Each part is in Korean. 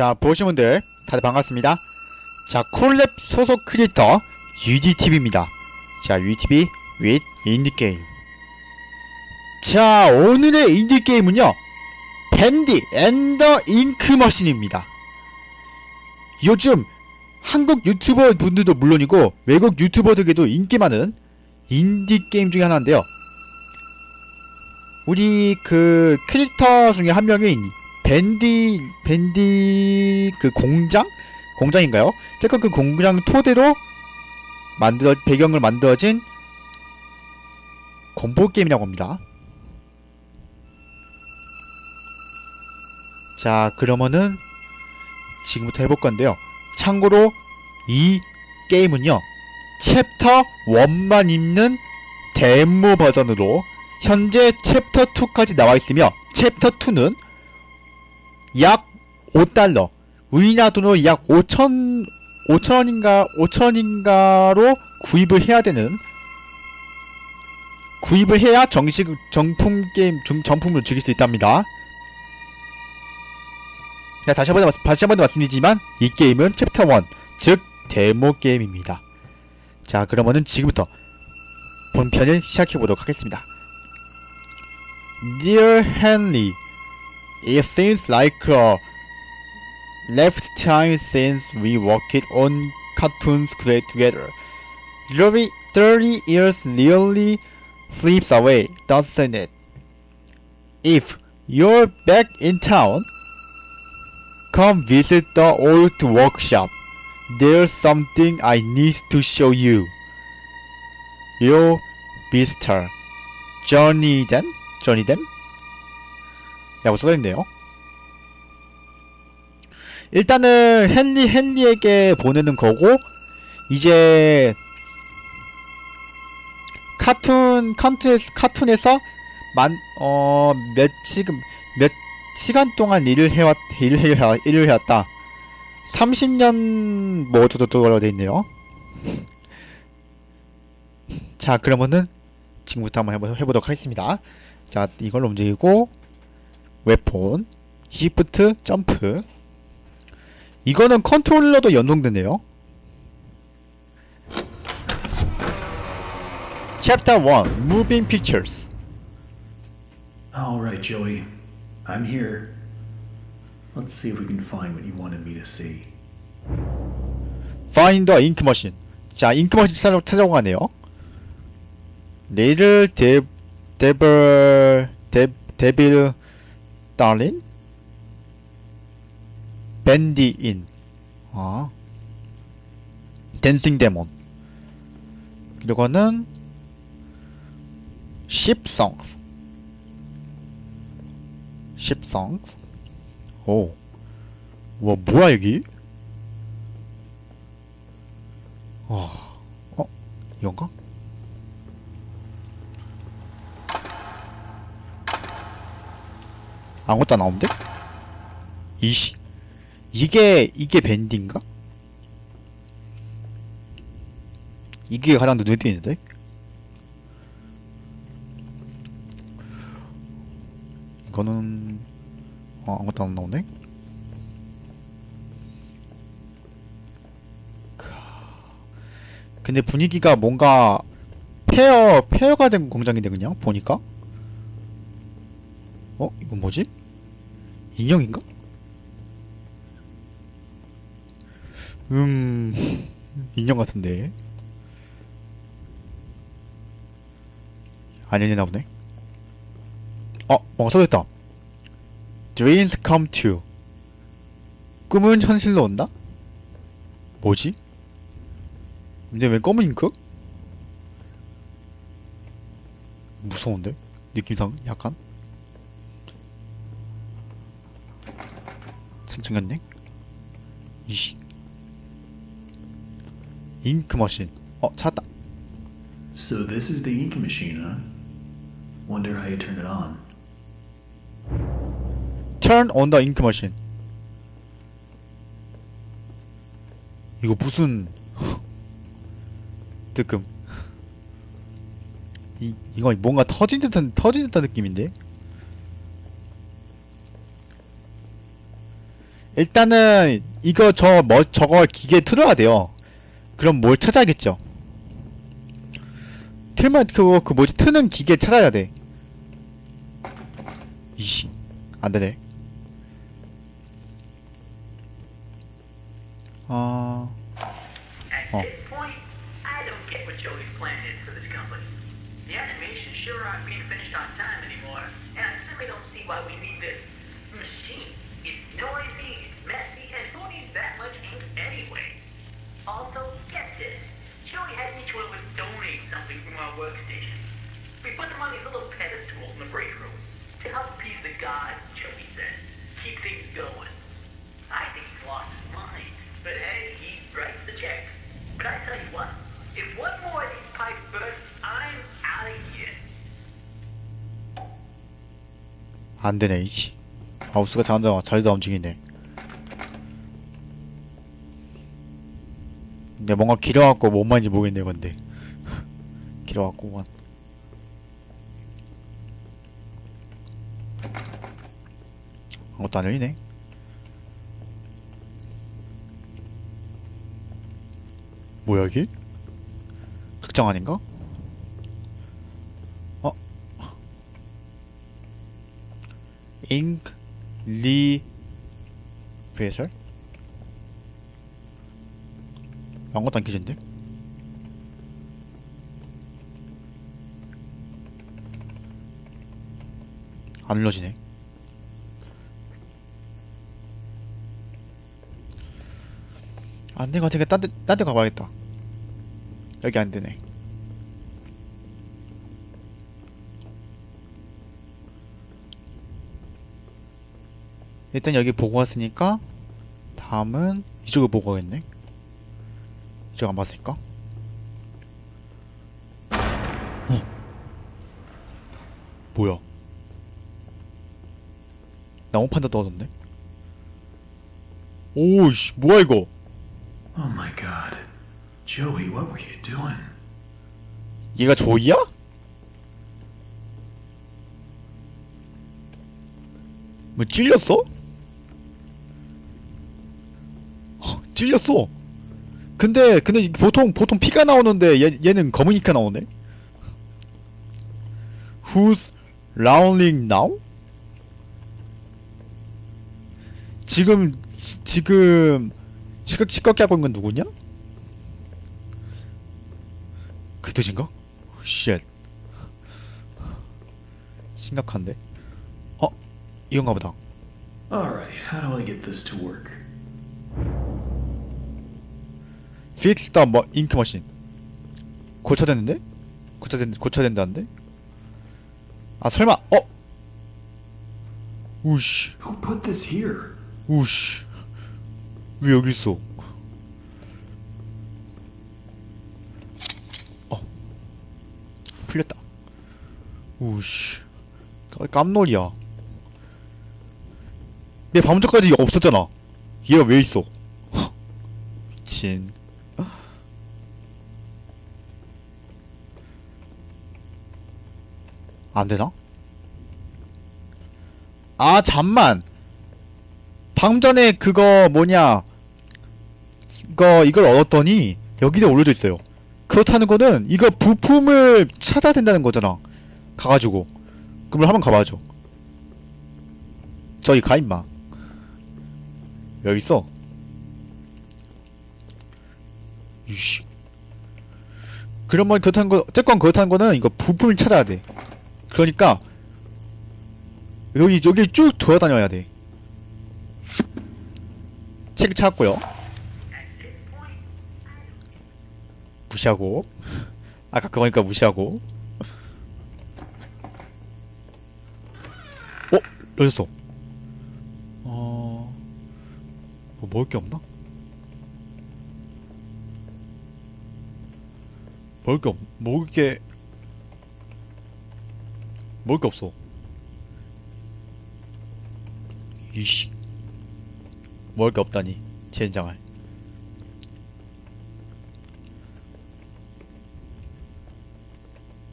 자, 보신 분들 다들 반갑습니다. 자, 콜랩 소속 크리에이터 UDTV입니다. 자, UDTV with 인디게임. 자, 오늘의 인디게임은요. 밴디 엔더 잉크 머신입니다. 요즘 한국 유튜버 분들도 물론이고 외국 유튜버들에게도 인기 많은 인디게임 중에 하나인데요. 우리 그 캐릭터 중에 한 명인 밴디 밴디 그 공장 공장인가요? 어쨌건 그 공장 토대로 만들어 배경을 만들어진 공포 게임이라고 합니다. 자 그러면은 지금부터 해볼 건데요. 참고로 이 게임은요 챕터 1만 있는 데모 버전으로 현재 챕터 2까지 나와 있으며 챕터 2는 약 5달러 우리나라 돈으로 약 5천 5천원인가 5천원인가로 구입을 해야 되는 구입을 해야 정식 정품 게임 중 정품을 즐길 수 있답니다. 자, 다시 한번 다시 한번 말씀드리지만 이 게임은 챕터 1, 즉 데모 게임입니다. 자, 그러면은 지금부터 본편을 시작해 보도록 하겠습니다. Dear Henry, it seems like uh, a lifetime since we worked on cartoons great together. Nearly 30 years nearly slips away, doesn't it? If you're back in town, come visit the old workshop. There's something I need to show you. Your visitor, Johnny Den? Johnny Den? 라고 써있네요. 일단은 헨리 헨리에게 보내는 거고 이제 카툰 카툰에서 카툰에서 만어몇 지금 몇 시간 동안 일을 해왔 일을 해 일을 해왔다. 30년 뭐 어쩌고저쩌고 돼 있네요. 자 그러면은 지금부터 한번 해보, 해보도록 하겠습니다. 자 이걸로 움직이고 웨폰 시프트 점프 이거는 컨트롤러도 연동되네요. Chapter 1 Moving Pictures All right, Joey. I'm here. Let's see if we can find what you wanted me to see. Find the ink machine. 자, 잉크 머신 찾아, 찾아오고 가네요. 레이를 데, 데블, 데, 데빌, 달린? 밴디인. 아. 댄싱 데몬. 이거는 10 songs. 10 songs. 오. 와, 뭐야, 여기? 어, 어, 이건가? 아무것도 안 나오는데? 이씨, 이게, 이게 밴디인가? 이게 가장 눈에 띄는데? 이거는, 어, 아무것도 안 나오네? 근데 분위기가 뭔가 페어 페어가 된 공장인데 그냥 보니까 어 이건 뭐지 인형인가? 음 인형 같은데. 아니네 보네. 어 뭔가 써졌다. Dreams come true. 꿈은 현실로 온다? 뭐지? 근데 왜 검은 잉크? 무서운데? 느낌상 약간? 생겼네? 이씨 잉크 머신 어 찾았다 So this is the ink machine, huh? Wonder how you turn it on. Turn on the ink machine 이거 무슨 뜨끔 이, 이거 뭔가 터진 듯한 터진 듯한 느낌인데 일단은 이거 저 뭐 저거 기계 틀어야 돼요. 그럼 뭘 찾아야겠죠? 틀면 그거 그 뭐지 트는 기계 찾아야 돼. 이씨 안 되네. 아 Oh. why we need this machine. It's noisy, it's messy, and who needs that much ink anyway? Also, get this. Joey had each one of us donate something from our workstation. We put them on these little pedestals in the break room to help appease the gods, Joey said. Keep things going. I think he's lost his mind. But hey, he writes the checks. But I tell you what, if one more of these pipes burst, I'm out of here. 안 되네 이씨. 마우스가 자자 자리다 움직이네. 근데 뭔가 길어갖고 뭔 말인지 모르겠네 근데. 길어갖고만. 아무것도 안 열리네. 뭐야 이게? 특정 아닌가? 어? ink 리프레설? 아무것도 안 켜진데? 안 눌러지네. 안된 것 같으니까 딴 데, 딴데 가봐야겠다. 여기 안 되네. 일단 여기 보고 왔으니까 다음은 이쪽을 보고 가겠네 이쪽 안 봤으니까 어 뭐야 나무판다 떨어졌네 오씨 뭐야 이거 Oh my god. Joey, what were you doing? 얘가 조이야? 뭐 찔렸어? 헉, 찔렸어. 근데 근데 보통 보통 피가 나오는데 얘 얘는 검으니까 나오네. Who's rolling now? 지금 지금 시각 시끄럽게 하고 있는 건 누구냐? 그 뜻인가? 쉣. 심각한데? 어? 이건가 보다. Alright, how do I get this to work? Fix the 뭐, 잉크 머신. 고쳐됐는데? 고쳐된, 고쳐된다는데? 아, 설마, 어? 우씨, Who put this here? 우씨. 왜 여기 있어? 어. 풀렸다. 우씨. 깜- 깜놀이야. 내 방금 전까지 없었잖아. 얘가 왜 있어? 미 안 되나? 아, 잠만. 방금 전에 그거 뭐냐. 이거, 이걸 얻었더니 여기에 올려져 있어요. 그렇다는 거는 이거 부품을 찾아야 된다는 거잖아. 가가지고. 그럼 한번 가봐야죠. 저기 가, 임마. 여기 있어. 이씨. 그러면 그렇다는 거, 어쨌건 그렇다는 거는 이거 부품을 찾아야 돼. 그러니까, 여기, 여기 쭉 돌아다녀야 돼. 책 찾았고요. 무시하고. 아까 그거니까 무시하고. 어? 열렸어. 어... 뭐 먹을 게 없나? 먹을 게 없... 먹을 게... 먹을 게 없어. 이씨. 먹을 게 없다니. 젠장할.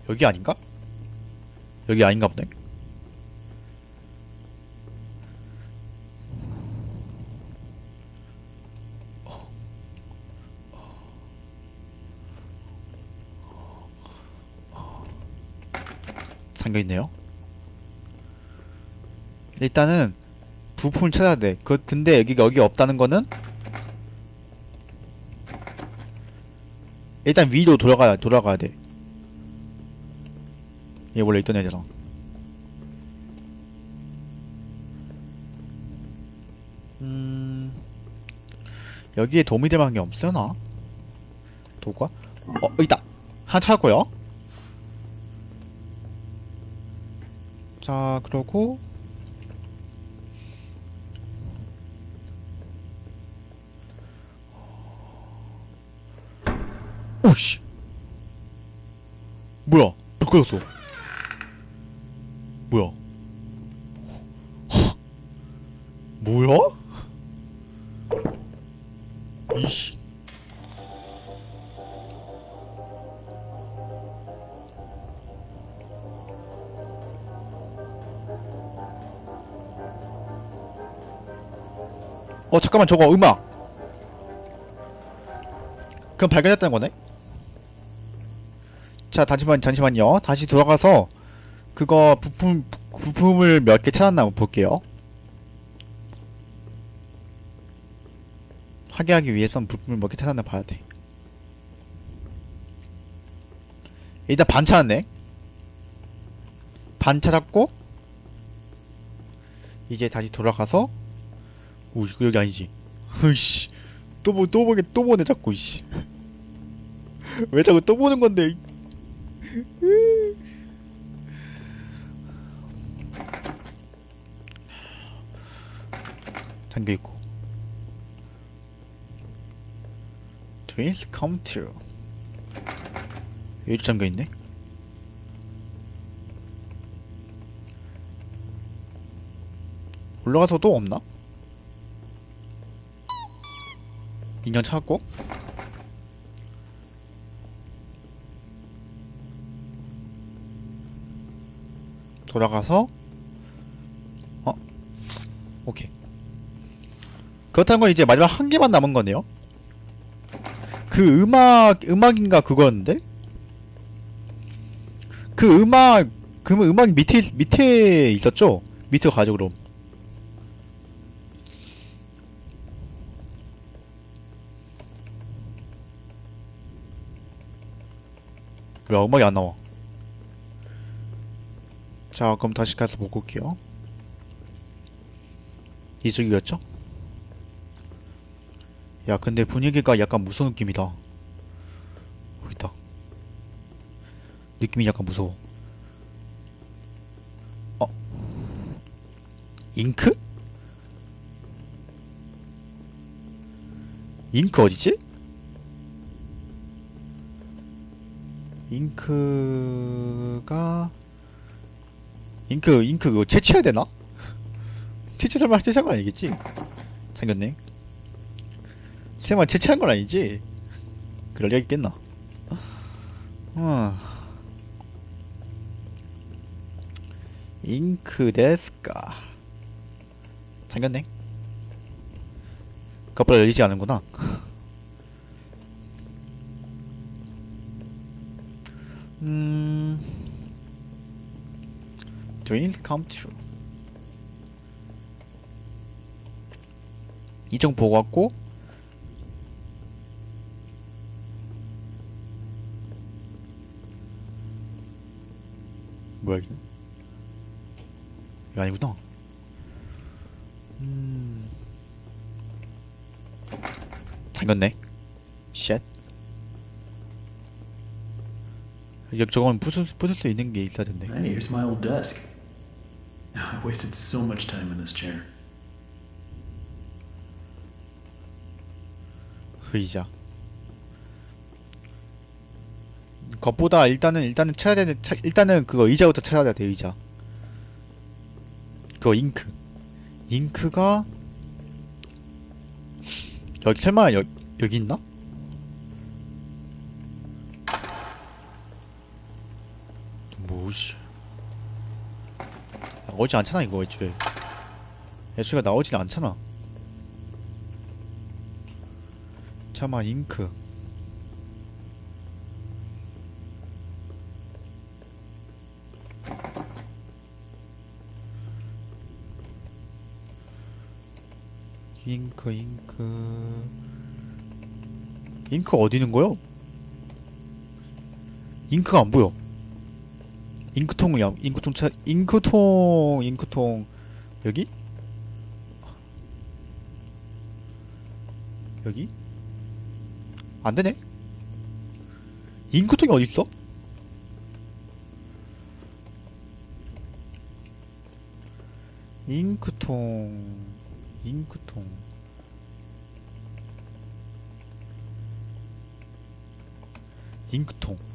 여기 아닌가? 여기 아닌가 보네. 잠겨있네요. 일단은 부품을 찾아야 돼. 그, 근데 여기가 여기 없다는 거는 일단 위로 돌아가야 돌아가야 돼. 얘 원래 있던 애잖아 음 여기에 도움이 될 만한 게 없으나? 도구가? 어 있다. 하나 찾았고요 자 그러고 오씨. 뭐야? 불 꺼졌어. 뭐야? 헉. 뭐야? 이씨 어 잠깐만 저거 음악. 그럼 발견했다는 거네? 자 잠시만 잠시만요. 다시 돌아가서 그거 부품 부- 부품을 몇 개 찾았나 한번 볼게요. 확인하기 위해선 부품을 몇 개 찾았나 봐야 돼. 일단 반 찾았네. 반 찾았고 이제 다시 돌아가서 오 이거 여기 아니지? 으이씨. 또 보, 또 보게 또 보네 자꾸 이씨. 왜 자꾸 또 보는 건데? 이- 잠겨 있고. Dreams come true 여기도 잠겨 있네? 올라가서 또 없나? 인형 찾았고. 돌아가서 어? 오케이. 그렇다는 건 이제 마지막 한 개만 남은 거네요. 그 음악 음악인가 그거였는데? 그 음악 그 음악 밑에 밑에 있었죠? 밑에 가죠 그럼 왜 음악이 안 나와? 자, 그럼 다시 가서 보고 올게요. 이쪽이었죠? 야, 근데 분위기가 약간 무서운 느낌이다. 있다. 느낌이 약간 무서워. 어? 잉크? 잉크 어디지? 잉크가 잉크 잉크 그거 채취해야 되나? 채취 설마 채취한 건 아니겠지? 생겼네. 설마 채취한 건 아니지? 그럴 리가 있겠나? 어. 잉크 데스까? 잠겼네. 그것보다 열리지 않은구나. 음. Dreams come true. 이정 보고 왔고 뭐야 이게? 이거 아니구나. 음. 잠겼네. 쉣. 여기 저건 부술 부술 수 있는 게 있어야 된대. Hey, here's my old desk. I wasted so much time in this chair. 의자. 것보다 일단은 일단은 찾아야 되는 차, 일단은 그거 의자부터 찾아야 돼 의자. 그거 잉크. 잉크가 여기 설마 여, 여기 있나? 오씨 나오지 않잖아 이거 애초에. 애초에 나오진 않잖아. 잠깐만 잉크. 잉크 잉크. 잉크 어디 있는 거요? 잉크가 안 보여. 잉크통을 양 잉크통 차 잉크통 잉크통 여기? 여기? 안 되네. 잉크통이 어디 있어? 잉크통 잉크통 잉크통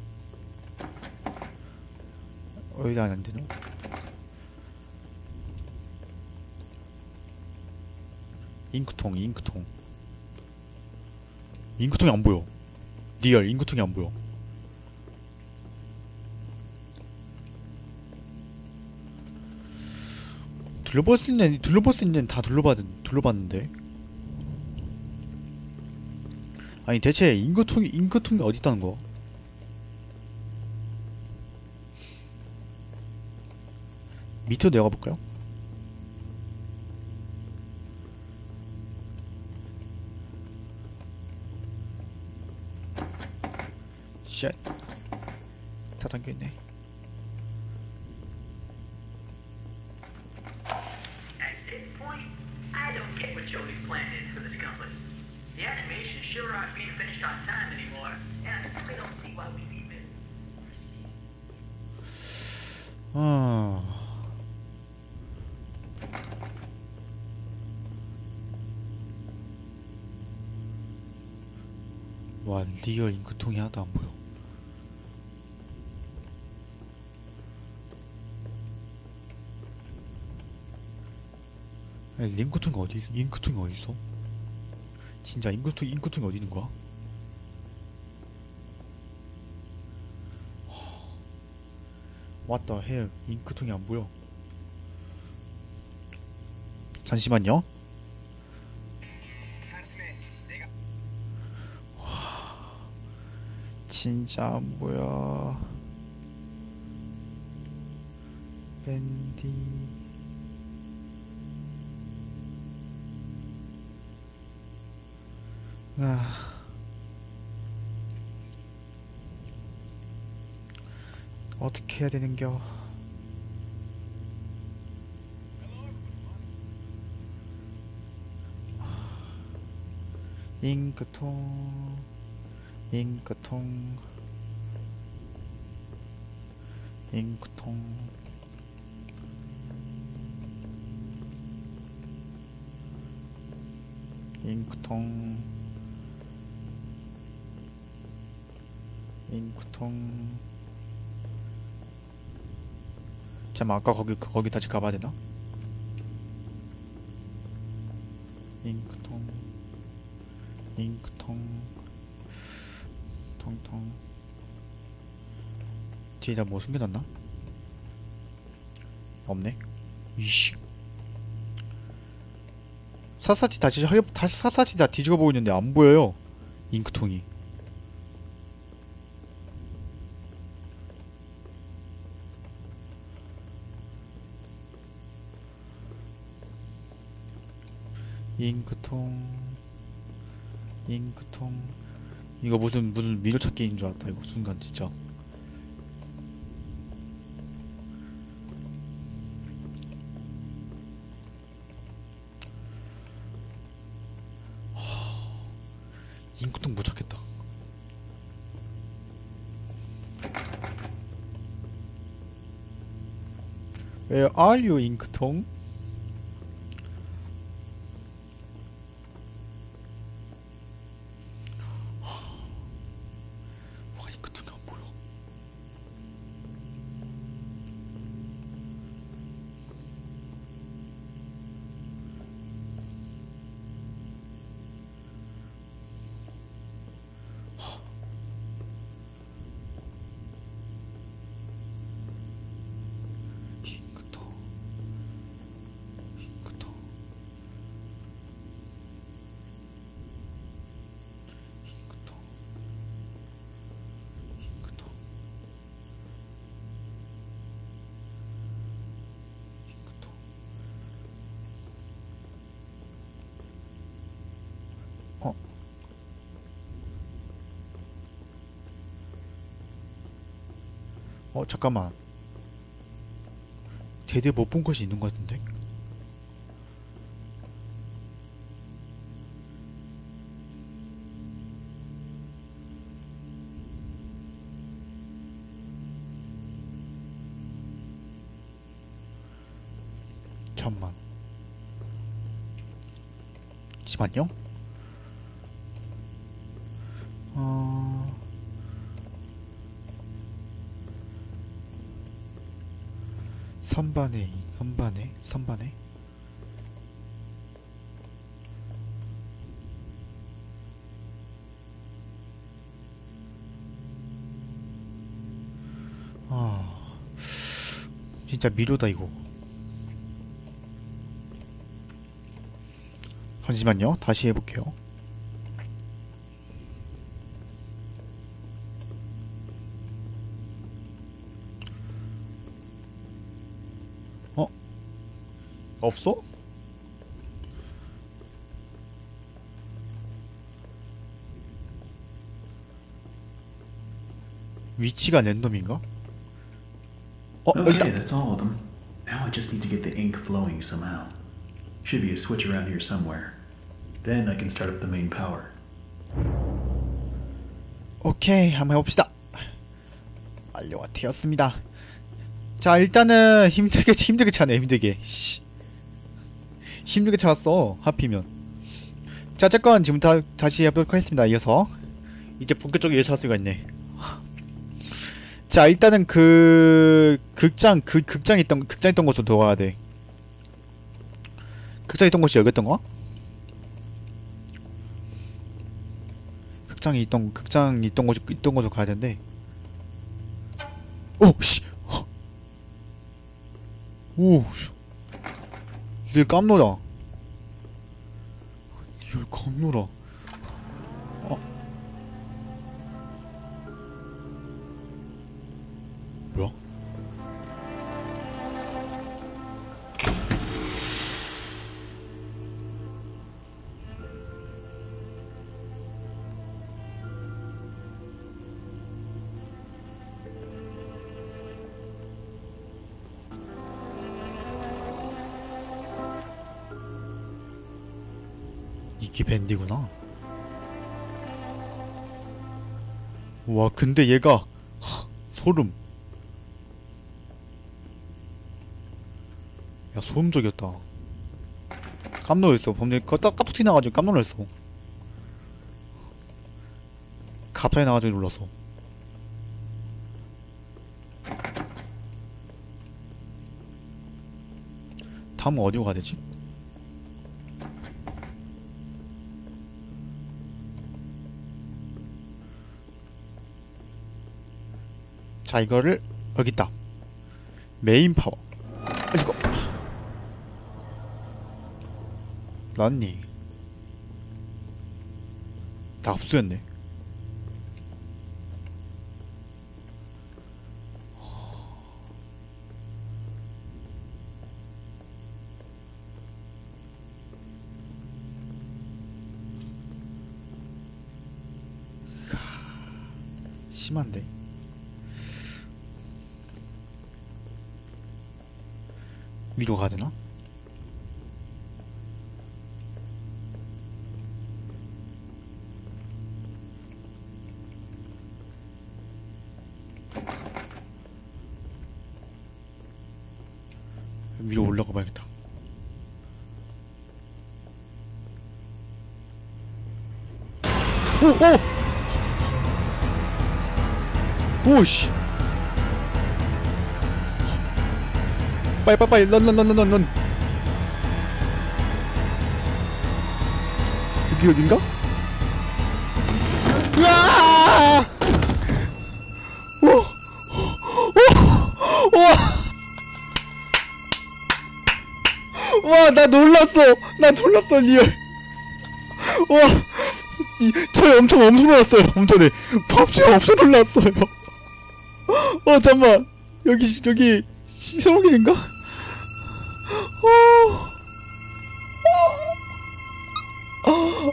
어디다 안 되노? 잉크통 잉크통 잉크통이 안 보여 리얼 잉크통이 안 보여 둘러볼 수 있는 둘러볼 수 있는 다 둘러봤 둘러봤는데 아니 대체 잉크통이 잉크통이 어디 있다는 거? 밑으로 내가 볼까요? 쉣. 다 담겨있네. At this point, I don't get what Joey's plan is for this company. The animations sure aren't being finished on time anymore, and I simply don't see why we need this. 아. 와 리얼 잉크통이 하나도 안 보여. 아니, 잉크통이 어디 잉크통이 어디 있어? 진짜 잉크통 잉크통이 어디 있는 거야? The hell? 잉크통이 안 보여. 잠시만요. 진짜 안 보여. 밴디. 아. 어떻게 해야 되는겨? 잉크통, 잉크통, 잉크통. 잉크통, 잉크통. 잠깐 아까 거기 거기 다시 가봐야 되나? 잉크통 잉크통 통통 뒤에다 뭐 숨겨놨나? 없네. 이씨. 사사치 다시 허 다시 사사치 다 뒤집어 보고 있는데 안 보여요. 잉크통이. 잉크통. 잉크통 이거 무슨 무슨 미로찾기인 줄 알았다 이거 순간 진짜 하, 잉크통 못 찾겠다 Where are you 잉크통? 어 잠깐만. 제대로 못본 것이 있는 것 같은데? 잠만. 잠시만요 어... 선반에 선반에 선반에? 아 진짜 미로다 이거. 잠시만요. 다시 해볼게요 없어? 위치가 랜덤인가? 어, Okay, 일단 that's all of them. Now I just need to get the ink flowing somehow. Should be a switch around here somewhere. Then I can start up the main power. 오케이 한번 해봅시다 완료가 되었습니다 자 일단은 힘들게 힘들게 차네 힘들게 씨. 힘들게 찾았어 하필이면 자 어쨌건 지금 다, 다시 해보도록 하겠습니다 이어서 이제 본격적으로 이어서 할 수가 있네 자 일단은 그 극장 그 극장 있던 극장 있던 곳으로 돌아가야 돼 극장 있던 곳이 여기였던 거? 극장이 있던 극장 있던 곳 있던 곳으로 가야 되는데. 오 씨. 헉. 오. 씨. 이게 깜놀아. 이걸 깜놀아. 어. 이게 밴디구나. 와, 근데 얘가 하, 소름. 야, 소름적이었다. 깜짝 놀랐어. 범죄 깜짝 깜짝 나가지고 깜짝 놀랐어. 갑자기 나가지고 놀랐어. 다음은 어디로 가야 되지? 자 이거를 여기 있다. 메인 파워. 이거. 란니? 다 흡수했네. 심한데 위로 가야 되나? 위로 올라가 봐야겠다. 오! 오! 오씨! 빨리 빨리 빨리 런런런런런 여기 여긴가? 으아! 오! 오! 와! 와, 나 놀랐어. 나 놀랐어, 리얼. 와, 이, 저 엄청 엄청 놀랐어요. 엄청네. 범죄 엄청 놀랐어요. 어, 잠만. 여기 여기 시성길인가?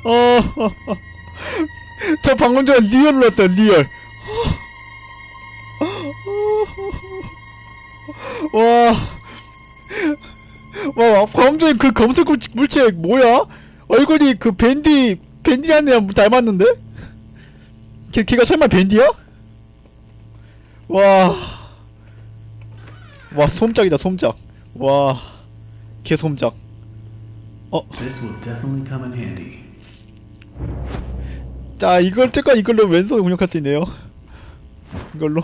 어. 어. 어. 저 방금 전에 리얼 놀랐어요. 리얼. 어. 와. 와, 방금 전에 그 검색 물- 물체 뭐야? 얼굴이 그 밴디, 밴디 한 애랑 닮았는데? 걔, 걔가 설마 밴디야? 와. 와, 솜짝이다, 솜짝. 와. 개 솜짝. This will definitely come in handy. 자, 이걸, 잠깐 이걸로 왼손 공격할 수 있네요. 이걸로.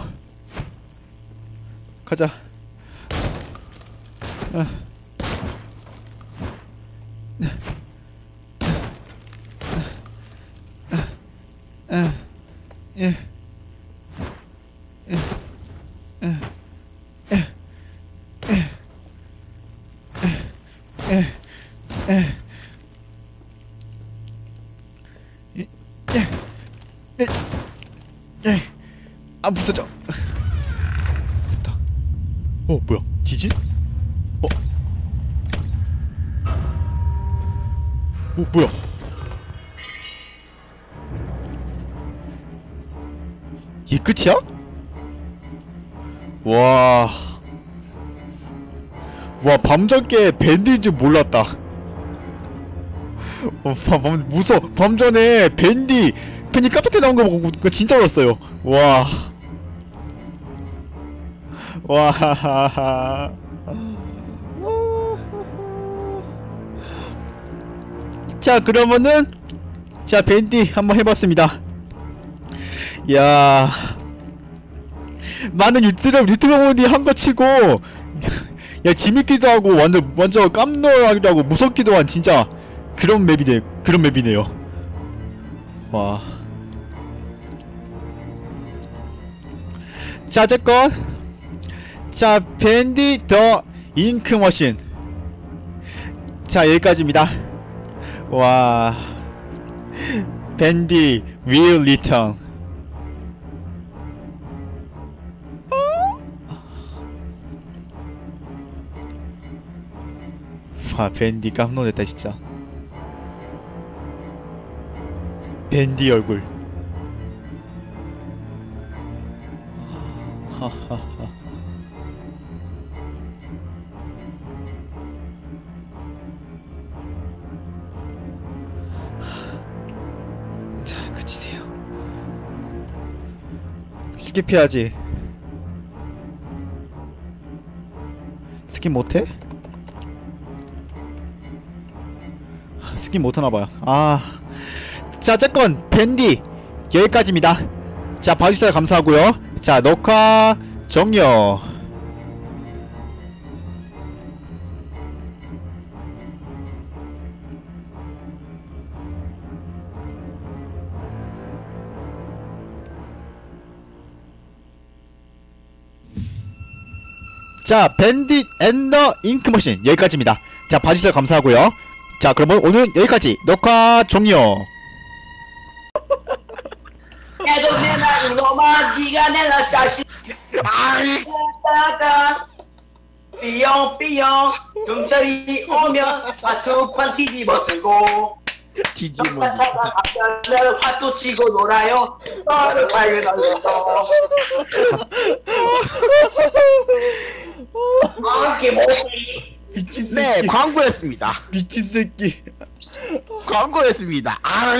가자. 아. 아. 와. 와 밤전께 밴드인 줄 몰랐다. 어, 밤, 밤 무서. 밤전에 밴디 밴디 까투테 나온 거 보고 진짜 울었어요. 와. 와. 자 그러면은 자 밴디 한번 해봤습니다. 야 많은 유튜버 유튜버 분이 한 거 치고 야 재밌기도 하고 완전 완전 깜놀하기도 하고 무섭기도 한 진짜 그런 맵이네 그런 맵이네요. 와. 자 어쨌건 자 밴디 더 잉크 머신 자 여기까지입니다. 와 밴디 will 와 밴디 깜놀했다 진짜. 밴디 얼굴. 하하하 자 그치네요. 스킵해야지. 스킵 못해? 스킵 못하나봐요 아 자, 어쨌건 밴디 여기까지입니다. 자, 봐주셔서 감사하고요. 자, 녹화 종료. 자, 밴딧 앤더 잉크머신 여기까지입니다. 자, 봐주셔서 감사하고요. 자, 그러면 오늘 여기까지. 녹화 종료. 내나 이놈아 니가 내나 자식 아이 다가 삐용 삐용. 경찰이 오면 화투판 뒤집어 쓰고. 뒤집어. 차가 앞면을 화투 치고 놀아요. 너를 발견하면서. 아기 목이 미친 네, 새끼. 네, 광고였습니다. 미친 새끼. 광고였습니다. 아